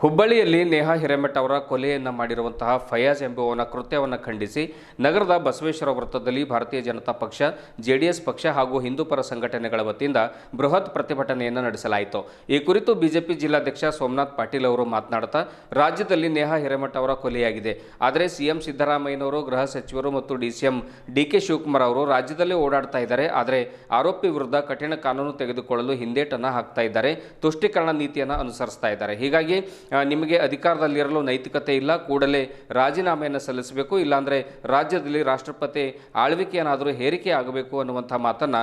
ಹುಬ್ಬಳ್ಳಿಯಲ್ಲಿ ನೇಹಾ ಹಿರೇಮಠ ಅವರ ಕೊಲೆಯನ್ನು ಮಾಡಿರುವಂತಹ ಫಯಾಜ್ ಎಂಬುವವನ ಕೃತ್ಯವನ್ನು ಖಂಡಿಸಿ ನಗರದ ಬಸವೇಶ್ವರ ವೃತ್ತದಲ್ಲಿ ಭಾರತೀಯ ಜನತಾ ಪಕ್ಷ, ಜೆಡಿಎಸ್ ಪಕ್ಷ ಹಾಗೂ ಹಿಂದೂಪರ ಸಂಘಟನೆಗಳ ವತಿಯಿಂದ ಬೃಹತ್ ಪ್ರತಿಭಟನೆಯನ್ನು ನಡೆಸಲಾಯಿತು. ಈ ಕುರಿತು ಬಿಜೆಪಿ ಜಿಲ್ಲಾಧ್ಯಕ್ಷ ಸೋಮನಾಥ್ ಪಾಟೀಲ್ ಅವರು ಮಾತನಾಡುತ್ತಾ, ರಾಜ್ಯದಲ್ಲಿ ನೇಹಾ ಹಿರೇಮಠ ಅವರ ಕೊಲೆಯಾಗಿದೆ. ಆದರೆ ಸಿಎಂ ಸಿದ್ದರಾಮಯ್ಯನವರು, ಗೃಹ ಸಚಿವರು ಮತ್ತು ಡಿಸಿಎಂ ಡಿಕೆ ಶಿವಕುಮಾರ್ ಅವರು ರಾಜ್ಯದಲ್ಲೇ ಓಡಾಡ್ತಾ ಇದ್ದಾರೆ. ಆದರೆ ಆರೋಪಿ ವಿರುದ್ಧ ಕಠಿಣ ಕಾನೂನು ತೆಗೆದುಕೊಳ್ಳಲು ಹಿಂದೇಟನ್ನು ಹಾಕ್ತಾ ಇದ್ದಾರೆ. ತುಷ್ಟೀಕರಣ ನೀತಿಯನ್ನು ಅನುಸರಿಸ್ತಾ ಇದ್ದಾರೆ. ಹೀಗಾಗಿ ನಿಮಗೆ ಅಧಿಕಾರದಲ್ಲಿರಲು ನೈತಿಕತೆ ಇಲ್ಲ, ಕೂಡಲೇ ರಾಜೀನಾಮೆಯನ್ನು ಸಲ್ಲಿಸಬೇಕು, ಇಲ್ಲಾಂದರೆ ರಾಜ್ಯದಲ್ಲಿ ರಾಷ್ಟ್ರಪತಿ ಆಳ್ವಿಕೆಯನ್ನಾದರೂ ಹೇರಿಕೆ ಆಗಬೇಕು ಅನ್ನುವಂಥ ಮಾತನ್ನು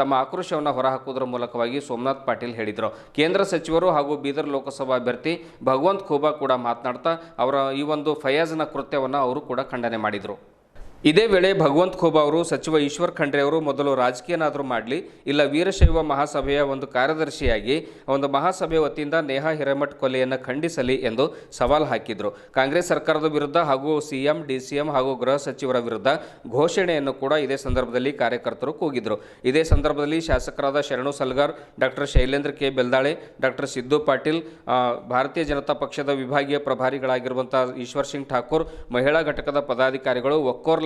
ತಮ್ಮ ಆಕ್ರೋಶವನ್ನು ಹೊರಹಾಕುವುದರ ಮೂಲಕವಾಗಿ ಸೋಮನಾಥ್ ಪಾಟೀಲ್ ಹೇಳಿದರು. ಕೇಂದ್ರ ಸಚಿವರು ಹಾಗೂ ಬೀದರ್ ಲೋಕಸಭಾ ಅಭ್ಯರ್ಥಿ ಭಗವಂತ್ ಖೂಬಾ ಕೂಡ ಮಾತನಾಡ್ತಾ, ಅವರ ಈ ಒಂದು ಫಯಾಜ್ನ ಕೃತ್ಯವನ್ನು ಅವರು ಕೂಡ ಖಂಡನೆ ಮಾಡಿದರು. ಇದೇ ವೇಳೆ ಭಗವಂತ್ ಖೋಬಾ ಅವರು ಸಚಿವ ಈಶ್ವರ್ ಖಂಡ್ರೆ ಅವರು ಮೊದಲು ರಾಜಕೀಯನಾದರೂ ಮಾಡಲಿ, ಇಲ್ಲ ವೀರಶೈವ ಮಹಾಸಭೆಯ ಒಂದು ಕಾರ್ಯದರ್ಶಿಯಾಗಿ ಒಂದು ಮಹಾಸಭೆ ವತಿಯಿಂದ ನೇಹಾ ಹಿರೇಮಠ್ ಕೊಲೆಯನ್ನು ಖಂಡಿಸಲಿ ಎಂದು ಸವಾಲು ಹಾಕಿದರು. ಕಾಂಗ್ರೆಸ್ ಸರ್ಕಾರದ ವಿರುದ್ಧ ಹಾಗೂ ಸಿಎಂ, ಡಿಸಿಎಂ ಹಾಗೂ ಗೃಹ ಸಚಿವರ ವಿರುದ್ಧ ಘೋಷಣೆಯನ್ನು ಕೂಡ ಇದೇ ಸಂದರ್ಭದಲ್ಲಿ ಕಾರ್ಯಕರ್ತರು ಕೂಗಿದರು. ಇದೇ ಸಂದರ್ಭದಲ್ಲಿ ಶಾಸಕರಾದ Sharanu Salgar, doctor Shailendra K. Beldale, doctor Siddu Patil Bharatiya Janata ಪಕ್ಷದ ವಿಭಾಗೀಯ ಪ್ರಭಾರಿಗಳಾಗಿರುವಂಥ ಈಶ್ವರ್ ಸಿಂಗ್ ಠಾಕೂರ್, ಮಹಿಳಾ ಘಟಕದ ಪದಾಧಿಕಾರಿಗಳು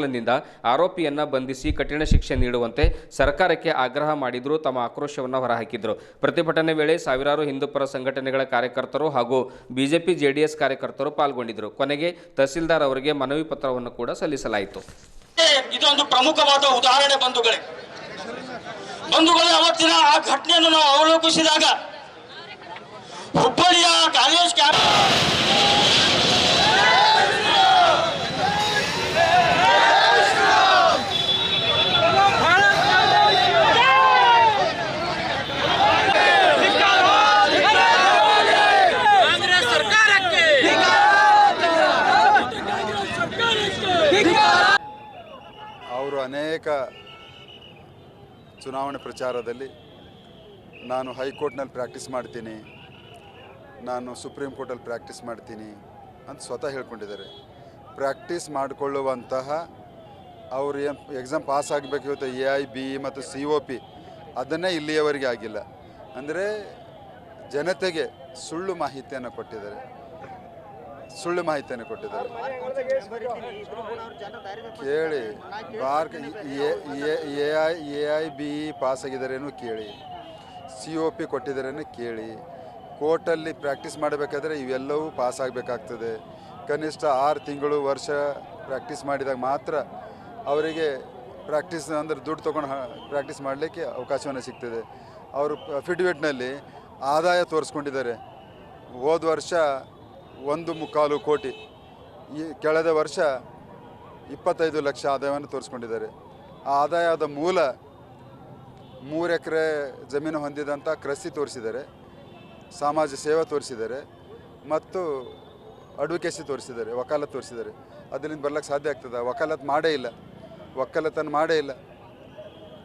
ಒಕ್ಕೋರ್ಲಿನಿಂದ ಆರೋಪಿಯನ್ನು ಬಂಧಿಸಿ ಕಠಿಣ ಶಿಕ್ಷೆ ನೀಡುವಂತೆ ಸರ್ಕಾರಕ್ಕೆ ಆಗ್ರಹ ಮಾಡಿದ್ರು, ತಮ್ಮ ಆಕ್ರೋಶವನ್ನು ಹೊರಹಾಕಿದ್ರು. ಪ್ರತಿಭಟನೆ ವೇಳೆ ಸಾವಿರಾರು ಹಿಂದೂಪರ ಸಂಘಟನೆಗಳ ಕಾರ್ಯಕರ್ತರು ಹಾಗೂ ಬಿಜೆಪಿ, ಜೆಡಿಎಸ್ ಕಾರ್ಯಕರ್ತರು ಪಾಲ್ಗೊಂಡಿದ್ದರು. ಕೊನೆಗೆ ತಹಸೀಲ್ದಾರ್ ಅವರಿಗೆ ಮನವಿ ಪತ್ರವನ್ನು ಕೂಡ ಸಲ್ಲಿಸಲಾಯಿತು. ಇದೊಂದು ಪ್ರಮುಖವಾದ ಉದಾಹರಣೆ ಬಂಧುಗಳೇ. ಬಂಧುಗಳೇ, ಅವತ್ತಿನ ಆ ಘಟನೆಯನ್ನು ನಾವು ಅವಲೋಕಿಸಿದಾಗ ಹುಬ್ಬಳ್ಳಿಯ ಕಾಲೇಜ್ ಕ್ಯಾಂಪ್ ಕಾಂಗ್ರೆಸ್ ಸರ್ಕಾರಕ್ಕೆ ಅವರು ಅನೇಕ ಚುನಾವಣೆ ಪ್ರಚಾರದಲ್ಲಿ ನಾನು ಹೈಕೋರ್ಟ್ನಲ್ಲಿ ಪ್ರಾಕ್ಟೀಸ್ ಮಾಡ್ತೀನಿ, ನಾನು ಸುಪ್ರೀಂ ಕೋರ್ಟಲ್ಲಿ ಪ್ರಾಕ್ಟೀಸ್ ಮಾಡ್ತೀನಿ ಅಂತ ಸ್ವತಃ ಹೇಳ್ಕೊಂಡಿದ್ದಾರೆ. ಪ್ರಾಕ್ಟೀಸ್ ಮಾಡಿಕೊಳ್ಳುವಂತಹ ಅವರು ಎಕ್ಸಾಮ್ ಪಾಸ್ ಆಗಬೇಕು ಇವತ್ತು ಎ ಐ, ಬಿ ಮತ್ತು ಸಿ ಒ ಪಿ, ಅದನ್ನೇ ಇಲ್ಲಿಯವರೆಗೆ ಆಗಿಲ್ಲ. ಅಂದರೆ ಜನತೆಗೆ ಸುಳ್ಳು ಮಾಹಿತಿಯನ್ನು ಕೊಟ್ಟಿದ್ದಾರೆ. ಸುಳ್ಳು ಮಾಹಿತಿಯನ್ನು ಕೊಟ್ಟಿದ್ದಾರೆ ಕೇಳಿ Bharata A I A I B pass ಆಗಿದ್ದಾರೇನು ಕೇಳಿ ಸಿ ಒ ಪಿ ಕೊಟ್ಟಿದ್ದಾರೇನು ಕೇಳಿ ಕೋರ್ಟಲ್ಲಿ ಪ್ರಾಕ್ಟೀಸ್ ಮಾಡಬೇಕಾದ್ರೆ ಇವೆಲ್ಲವೂ ಪಾಸ್ ಆಗಬೇಕಾಗ್ತದೆ ಕನಿಷ್ಠ ಆರು ತಿಂಗಳು ವರ್ಷ ಪ್ರಾಕ್ಟೀಸ್ ಮಾಡಿದಾಗ ಮಾತ್ರ ಅವರಿಗೆ ಪ್ರಾಕ್ಟೀಸ್ ಅಂದರೆ ದುಡ್ಡು ತೊಗೊಂಡು ಪ್ರಾಕ್ಟೀಸ್ ಮಾಡಲಿಕ್ಕೆ ಅವಕಾಶವನ್ನು ಸಿಗ್ತದೆ ಅವರು ಅಫಿಡವಿಟ್ನಲ್ಲಿ ಆದಾಯ ತೋರಿಸ್ಕೊಂಡಿದ್ದಾರೆ ಹೋದ ವರ್ಷ ಒಂದು ಮುಕ್ಕಾಲು ಕೋಟಿ. ಈ ಕಳೆದ ವರ್ಷ ಇಪ್ಪತ್ತೈದು ಲಕ್ಷ ಆದಾಯವನ್ನು ತೋರಿಸ್ಕೊಂಡಿದ್ದಾರೆ. ಆ ಆದಾಯದ ಮೂಲ ಮೂರು ಎಕರೆ ಜಮೀನು ಹೊಂದಿದಂಥ ಕೃಷಿ ತೋರಿಸಿದ್ದಾರೆ, ಸಮಾಜ ಸೇವೆ ತೋರಿಸಿದ್ದಾರೆ, ಮತ್ತು ಅಡ್ವೊಕೇಸಿ ತೋರಿಸಿದ್ದಾರೆ, ವಕಾಲತ್ ತೋರಿಸಿದ್ದಾರೆ. ಅದರಿಂದ ಬರ್ಲಿಕ್ಕೆ ಸಾಧ್ಯ ಆಗ್ತದೆ? ವಕಾಲತ್ ಮಾಡೇ ಇಲ್ಲ. ಒಕ್ಕಲತನ ಮಾಡೇ ಇಲ್ಲ.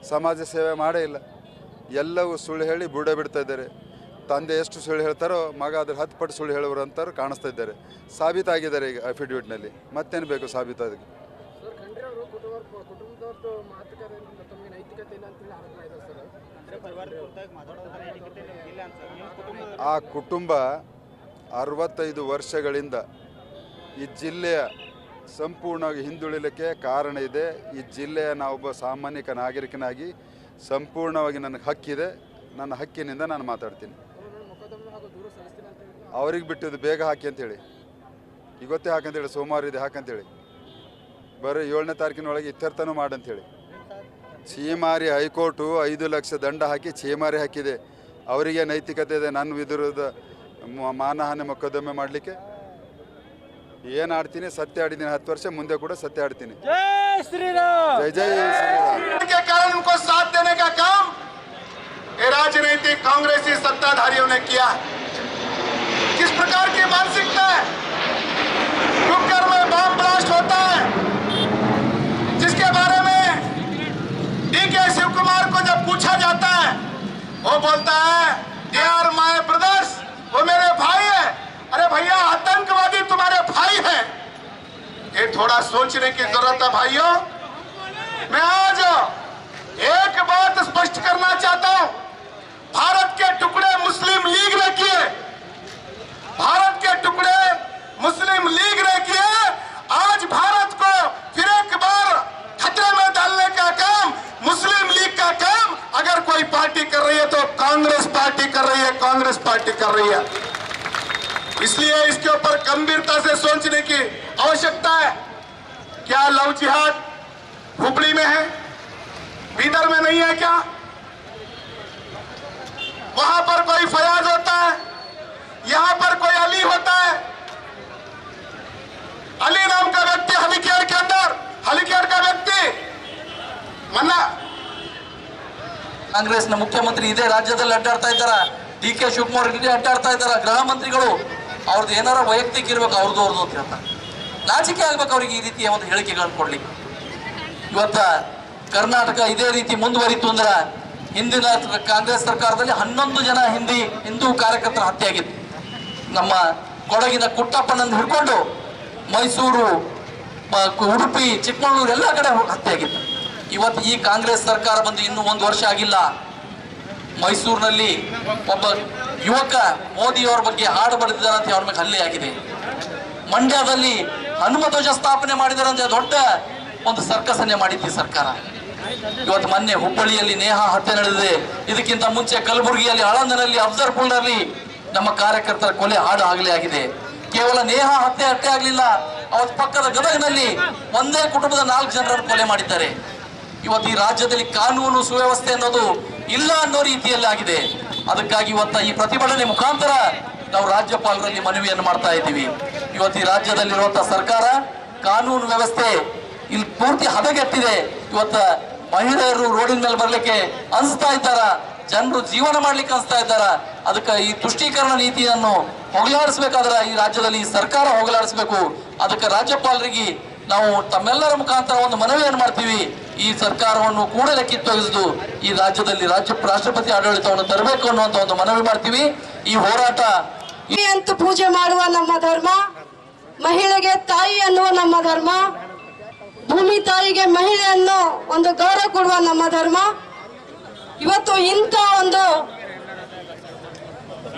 ಸಮಾಜ ಸೇವೆ ಮಾಡೇ ಇಲ್ಲ. ಎಲ್ಲವೂ ಸುಳ್ಳು ಹೇಳಿ ಬುಡ ಬಿಡ್ತಾ ಇದ್ದಾರೆ. ತಂದೆ ಎಷ್ಟು ಸುಳ್ಳು ಹೇಳ್ತಾರೋ ಮಗ ಅದ್ರ ಹತ್ತು ಪಟ್ಟು ಸುಳ್ಳು ಹೇಳುವರು ಅಂತಾರು ಕಾಣಿಸ್ತಾ ಇದ್ದಾರೆ. ಸಾಬೀತಾಗಿದ್ದಾರೆ ಈಗ ಅಫಿಡವಿಟ್ನಲ್ಲಿ ಮತ್ತೇನು ಬೇಕು ಸಾಬೀತಾಗಿ ಆ ಕುಟುಂಬ ಅರವತ್ತೈದು ವರ್ಷಗಳಿಂದ ಈ ಜಿಲ್ಲೆಯ ಸಂಪೂರ್ಣವಾಗಿ ಹಿಂದುಳಿಲಿಕ್ಕೆ ಕಾರಣ ಇದೆ. ಈ ಜಿಲ್ಲೆಯ ನಾವೊಬ್ಬ ಸಾಮಾನ್ಯ ನಾಗರಿಕನಾಗಿ ಸಂಪೂರ್ಣವಾಗಿ ನನಗೆ ಹಕ್ಕಿದೆ. ನನ್ನ ಹಕ್ಕಿನಿಂದ ನಾನು ಮಾತಾಡ್ತೀನಿ ನಾನು ಮೊಕದ್ದಮೆ ಹಾಗೂ ದೂರು ಸಲ್ಲಿಸ್ತೀನಿ ಅಂತ ಹೇಳಿ ಅವ್ರಿಗೆ ಬಿಟ್ಟಿದ್ದು ಬೇಗ ಹಾಕಿ ಅಂತೇಳಿ ಇವತ್ತೇ ಹಾಕಂತೇಳಿ ಸೋಮವಾರ ಇದೆ ಹಾಕಂತೇಳಿ ಬರೀ ಏಳನೇ ತಾರೀಕಿನೊಳಗೆ ಇತ್ಯರ್ಥನೂ ಮಾಡಂತೇಳಿ ಚೀಮಾರಿ ಹೈಕೋರ್ಟು ಐದು ಲಕ್ಷ ದಂಡ ಹಾಕಿ ಚೀಮಾರಿ ಹಾಕಿದೆ ಅವರಿಗೆ ನೈತಿಕತೆ ಇದೆ ನನ್ನ ವಿರುದ್ಧ ಮ- ಮಾನಹಾನಿ ಮೊಕದ್ದಮೆ ಮಾಡಲಿಕ್ಕೆ ಏನು ಆಡ್ತೀನಿ ಸತ್ಯ ಆಡಿದ್ದೀನಿ ಹತ್ತು ವರ್ಷ ಮುಂದೆ ಕೂಡ ಸತ್ಯ ಆಡ್ತೀನಿ ಜೈ ಜೈ ಶ್ರೀರಾಮ್ के कारण उनको साथ देने का काम ये राजनीतिक कांग्रेसी सत्ताधारियों ने किया है किस प्रकार की मानसिकता है। डुक्कर में बम ब्लास्ट होता है। जिसके बारे में डीके शिव कुमार को जब पूछा जाता है, वो बोलता है दे आर माय ब्रदर्स वो मेरे भाई है। अरे भैया, आतंकवादी तुम्हारे भाई है। ये थोड़ा सोचने की ज़रूरत है भाइयों। मैं आज एक बात स्पष्ट करना चाहता हूँ। के भारत के टुकड़े इसलिए इसके ऊपर गंभीरता से सोचने की आवश्यकता है क्या लव जिहाद हुबली में है बीदर में नहीं है क्या वहां पर कोई फयाज होता है यहां पर कोई अली होता है अली नाम का व्यक्ति हलिकेर के अंदर हलिकेर का व्यक्ति मन्ना ಕಾಂಗ್ರೆಸ್ನ ಮುಖ್ಯಮಂತ್ರಿ ಇದೇ ರಾಜ್ಯದಲ್ಲಿ ಅಡ್ಡಾಡ್ತಾ ಇದ್ದಾರ ಡಿ ಕೆ ಶಿವಕುಮಾರ್ ಇದೇ ಅಡ್ಡಾಡ್ತಾ ಇದ್ದಾರ ಗೃಹ ಮಂತ್ರಿಗಳು ಅವ್ರದ್ದು ಏನಾರ ವೈಯಕ್ತಿಕ ಇರ್ಬೇಕು ಅವ್ರದ್ದು ಅವ್ರದ್ದು ಅಂತ ಹೇಳ್ತಾರೆ. ನಾಚಿಕೆ ಆಗ್ಬೇಕು ಅವ್ರಿಗೆ ಈ ರೀತಿಯ ಒಂದು ಹೇಳಿಕೆಗಳನ್ನು ಕೊಡ್ಲಿಕ್ಕೆ. ಇವತ್ತ ಕರ್ನಾಟಕ ಇದೇ ರೀತಿ ಮುಂದುವರಿತು ಅಂದ್ರೆ ಹಿಂದಿನ ಕಾಂಗ್ರೆಸ್ ಸರ್ಕಾರದಲ್ಲಿ ಹನ್ನೊಂದು ಜನ ಹಿಂದಿ, ಹಿಂದೂ ಕಾರ್ಯಕರ್ತರ ಹತ್ಯೆ ಆಗಿತ್ತು ನಮ್ಮ ಕೊಡಗಿನ ಕುಟ್ಟಪ್ಪನನ್ನು ಹಿಡ್ಕೊಂಡು ಮೈಸೂರು ಉಡುಪಿ, ಚಿಕ್ಕಮಗಳೂರು ಎಲ್ಲ ಕಡೆ ಹತ್ಯೆ ಆಗಿತ್ತು ಇವತ್ತು ಈ ಕಾಂಗ್ರೆಸ್ ಸರ್ಕಾರ ಬಂದು ಇನ್ನೂ ಒಂದು ವರ್ಷ ಆಗಿಲ್ಲ. ಮೈಸೂರಿನಲ್ಲಿ ಒಬ್ಬ ಯುವಕ ಮೋದಿಯವರ ಬಗ್ಗೆ ಹಾಡು ಅಂತ ಅವ್ರ ಮೇಲೆ ಹಲ್ಲೆ ಆಗಿದೆ. ಮಂಡ್ಯದಲ್ಲಿ ಹನುಮಧ್ವಜ ಸ್ಥಾಪನೆ ಮಾಡಿದಾರೆ ಅಂತ ದೊಡ್ಡ ಒಂದು ಸರ್ಕಸನ್ನೇ ಈ ಸರ್ಕಾರ. ಇವತ್ತು ಮೊನ್ನೆ ಹುಬ್ಬಳ್ಳಿಯಲ್ಲಿ ನೇಹ ಹತ್ಯೆ ನಡೆದಿದೆ. ಇದಕ್ಕಿಂತ ಮುಂಚೆ ಕಲಬುರಗಿಯಲ್ಲಿ ಹಳಂದನಲ್ಲಿ ಅಫ್ಜರ್ಪುರ್ನಲ್ಲಿ ನಮ್ಮ ಕಾರ್ಯಕರ್ತರ ಕೊಲೆ ಹಾಡು ಆಗಲೇ ಆಗಿದೆ. ಕೇವಲ ನೇಹ ಹತ್ಯೆ ಹತ್ಯೆ ಆಗಲಿಲ್ಲ. ಅವತ್ತು ಪಕ್ಕದ ಗದಗಿನಲ್ಲಿ ಒಂದೇ ಕುಟುಂಬದ ನಾಲ್ಕು ಜನರನ್ನು ಕೊಲೆ ಮಾಡಿದ್ದಾರೆ. ಇವತ್ತು ಈ ರಾಜ್ಯದಲ್ಲಿ ಕಾನೂನು ಸುವ್ಯವಸ್ಥೆ ಅನ್ನೋದು ಇಲ್ಲ ಅನ್ನೋ ರೀತಿಯಲ್ಲಿ ಆಗಿದೆ. ಅದಕ್ಕಾಗಿ ಇವತ್ತ ಈ ಪ್ರತಿಭಟನೆ ಮುಖಾಂತರ ನಾವು ರಾಜ್ಯಪಾಲರಲ್ಲಿ ಮನವಿಯನ್ನು ಮಾಡ್ತಾ ಇದ್ದೀವಿ. ಇವತ್ತು ಈ ರಾಜ್ಯದಲ್ಲಿರುವಂತಹ ಸರ್ಕಾರ, ಕಾನೂನು ವ್ಯವಸ್ಥೆ ಇಲ್ಲಿ ಪೂರ್ತಿ ಹದಗೆಟ್ಟಿದೆ. ಇವತ್ತ ಮಹಿಳೆಯರು ರೋಡಿನ ಮೇಲೆ ಬರಲಿಕ್ಕೆ ಅನಿಸ್ತಾ ಇದ್ದಾರ? ಜನರು ಜೀವನ ಮಾಡ್ಲಿಕ್ಕೆ ಅನಿಸ್ತಾ ಇದ್ದಾರ? ಅದಕ್ಕೆ ಈ ತುಷ್ಟೀಕರಣ ನೀತಿಯನ್ನು ಹೋಗಲಾಡಿಸ್ಬೇಕಾದ್ರೆ ಈ ರಾಜ್ಯದಲ್ಲಿ ಸರ್ಕಾರ ಹೋಗಲಾಡಿಸ್ಬೇಕು. ಅದಕ್ಕೆ ರಾಜ್ಯಪಾಲರಿಗೆ ನಾವು ತಮ್ಮೆಲ್ಲರ ಮುಖಾಂತರ ಒಂದು ಮನವಿಯನ್ನು ಮಾಡ್ತೀವಿ. ಈ ಸರ್ಕಾರವನ್ನು ಕೂಡಲೇ ಕಿತ್ತೊಗೆದು ಈ ರಾಜ್ಯದಲ್ಲಿ ರಾಜ್ಯ ರಾಷ್ಟ್ರಪತಿ ಆಡಳಿತವನ್ನು ತರಬೇಕು ಅನ್ನುವಂತ ಒಂದು ಮನವಿ ಮಾಡ್ತೀವಿ. ಈ ಹೋರಾಟ ಅಂತ ಪೂಜೆ ಮಾಡುವ ನಮ್ಮ ಧರ್ಮ, ಮಹಿಳೆಗೆ ತಾಯಿ ಅನ್ನುವ ನಮ್ಮ ಧರ್ಮ, ಭೂಮಿ ತಾಯಿಗೆ ಮಹಿಳೆಯನ್ನು ಒಂದು ಗೌರವ ಕೊಡುವ ನಮ್ಮ ಧರ್ಮ. ಇವತ್ತು ಇಂಥ ಒಂದು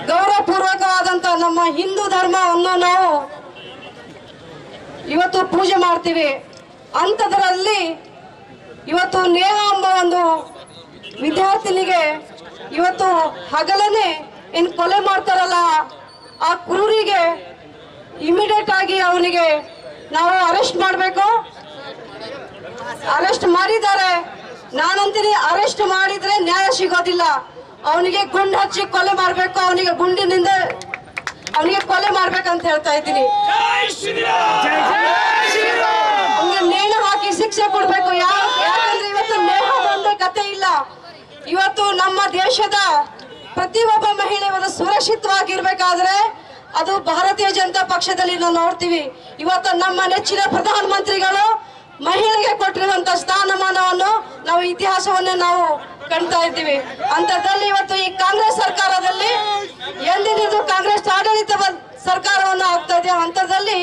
ಗೌರವಪೂರ್ವಕವಾದಂತ ನಮ್ಮ ಹಿಂದೂ ಧರ್ಮವನ್ನು ನಾವು ಇವತ್ತು ಪೂಜೆ ಮಾಡ್ತೀವಿ. ಅಂಥದ್ರಲ್ಲಿ ಇವತ್ತು ನೇಹ ಎಂಬ ಒಂದು ವಿದ್ಯಾರ್ಥಿನಿಗೆ ಇವತ್ತು ಹಗಲನೆ ಏನ್ ಕೊಲೆ ಮಾಡ್ತಾರಲ್ಲ ಆ ಕ್ರೂರಿಗೆ ಇಮಿಡಿಯೇಟ್ ಆಗಿ ಅವನಿಗೆ ನಾವು ಅರೆಸ್ಟ್ ಮಾಡಬೇಕು. ಅರೆಸ್ಟ್ ಮಾಡಿದ್ದಾರೆ. ನಾನಂತೀನಿ ಅರೆಸ್ಟ್ ಮಾಡಿದ್ರೆ ನ್ಯಾಯ ಸಿಗೋದಿಲ್ಲ. ಅವನಿಗೆ ಗುಂಡು ಹಚ್ಚಿ ಕೊಲೆ ಮಾಡಬೇಕು ಅವನಿಗೆ ಗುಂಡಿನಿಂದ ಅವನಿಗೆ ಕೊಲೆ ಮಾಡ್ಬೇಕಂತ ಹೇಳ್ತಾ ಇದ್ದೀನಿ. ಶಿಕ್ಷೆ ಕೊಡ್ಬೇಕು. ಯಾಕಂದ್ರೆ ಇವತ್ತು ನೇಹ ಒಂದೇ ಕತೆ ಇಲ್ಲ. ಇವತ್ತು ನಮ್ಮ ದೇಶದ ಪ್ರತಿಯೊಬ್ಬ ಮಹಿಳೆ ಒಂದು ಸುರಕ್ಷಿತವಾಗಿರ್ಬೇಕಾದ್ರೆ ಅದು ಭಾರತೀಯ ಜನತಾ ಪಕ್ಷದಲ್ಲಿ ನಾವು ನೋಡ್ತೀವಿ. ಇವತ್ತು ನಮ್ಮ ನೆಚ್ಚಿನ ಪ್ರಧಾನ ಮಂತ್ರಿಗಳು ಮಹಿಳೆಗೆ ಕೊಟ್ಟಿರುವಂತ ಸ್ಥಾನಮಾನವನ್ನು ನಾವು ಇತಿಹಾಸವನ್ನೇ ನಾವು ಕಾಣ್ತಾ ಇದ್ದೀವಿ. ಅಂತದ್ರಲ್ಲಿ ಇವತ್ತು ಈ ಕಾಂಗ್ರೆಸ್ ಸರ್ಕಾರದಲ್ಲಿ ಎಂದಿನಿಂದ ಕಾಂಗ್ರೆಸ್ ಆಡಳಿತ ಸರ್ಕಾರವನ್ನು ಆಗ್ತಾ ಇದೆ ಅಂತದಲ್ಲಿ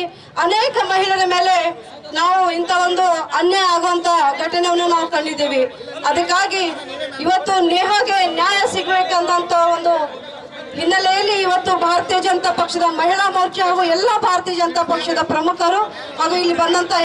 ಅನೇಕ ಮಹಿಳೆಯರ ಮೇಲೆ ನಾವು ಇಂಥ ಒಂದು ಅನ್ಯಾಯ ಆಗುವಂತ ಘಟನೆಯನ್ನು ನಾವು ಕಂಡಿದ್ದೀವಿ. ಅದಕ್ಕಾಗಿ ಇವತ್ತು ನೇಹಾಗೆ ನ್ಯಾಯ ಸಿಗ್ಬೇಕಂತ ಒಂದು ಹಿನ್ನೆಲೆಯಲ್ಲಿ ಇವತ್ತು ಭಾರತೀಯ ಜನತಾ ಪಕ್ಷದ ಮಹಿಳಾ ಮೋರ್ಚಾ ಹಾಗೂ ಎಲ್ಲ ಭಾರತೀಯ ಜನತಾ ಪಕ್ಷದ ಪ್ರಮುಖರು ಹಾಗೂ ಇಲ್ಲಿ ಬಂದಂತ